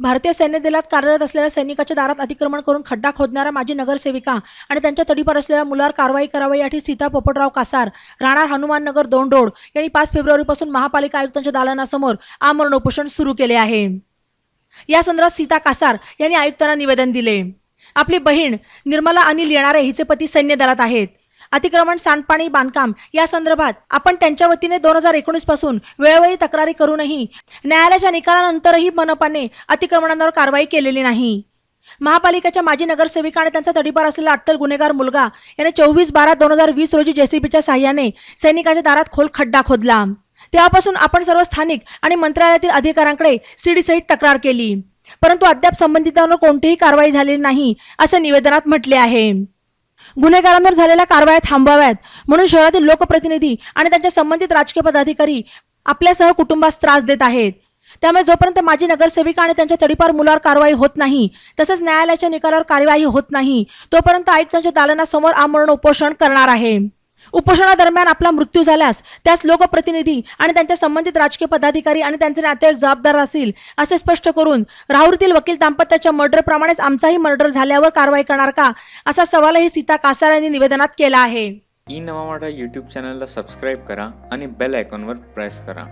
भारतीय सैन्य दलात कार्यरत असलेल्या सैनिकाच्या दारात अतिक्रमण करून खड्डा खोदणारा माजी नगरसेविका आणि त्यांच्या तडीपर असलेल्या मुलावर कारवाई करावी याठी सीता पोपटराव कासार राहणार हनुमान नगर दोन रोड यांनी पाच फेब्रुवारीपासून महापालिका आयुक्तांच्या दालनासमोर आमरण उपोषण सुरू केले आहे. या संदर्भात सीता कासार यांनी आयुक्तांना निवेदन दिले. आपली बहीण निर्मला अनिल येणारे हिचे पती सैन्य दलात आहेत. अतिक्रमण सांडपाणी बांधकाम या संदर्भात आपण त्यांच्या वतीने दोन हजार एकोणीसपासून वेळोवेळी तक्रारी करूनही न्यायालयाच्या निकालानंतरही मनपाने अतिक्रमणांवर कारवाई केलेली नाही. महापालिकेच्या माजी नगरसेविका आणि त्यांचा तडीपार असलेला अट्टल गुन्हेगार मुलगा याने चोवीस बारा दोन हजार वीस रोजी जेसीबीच्या सहाय्याने सैनिकाच्या दारात खोल खड्डा खोदला. तेव्हापासून आपण सर्व स्थानिक आणि मंत्रालयातील अधिकाऱ्यांकडे सीडीसहित तक्रार केली. परंतु अद्याप संबंधितांवर कोणतीही कारवाई झालेली नाही असे निवेदनात म्हटले आहे. गुन्हेगारांवर झालेल्या कारवाया थांबवाव्यात. म्हणून शहरातील लोकप्रतिनिधी आणि त्यांच्या संबंधित राजकीय पदाधिकारी आपल्यासह कुटुंबास त्रास देत आहेत. त्यामुळे जोपर्यंत माजी नगरसेविका आणि त्यांच्या तडीपार मुलावर कारवाई होत नाही तसंच न्यायालयाच्या निकालावर कार्यवाही होत नाही तोपर्यंत आयुक्तांच्या दालनासमोर आमरण उपोषण करणार आहे. उपोषणादरम्यान आपला मृत्यू झाल्यास त्यास लोकप्रतिनिधी आणि त्यांच्या संबंधित राजकीय पदाधिकारी आणि त्यांचे नातेवाईक जबाबदार असतील असे स्पष्ट करून राहुरीतील वकील दाम्पत्याच्या मर्डरप्रमाणेच आमचाही मर्डर झाल्यावर कारवाई करणार का? असा सवालही सीता कासार यांनी निवेदनात केला आहे. ई नवा मराठा यूट्यूब चॅनलला सबस्क्राईब करा आणि बेल आयकॉनवर प्रेस करा.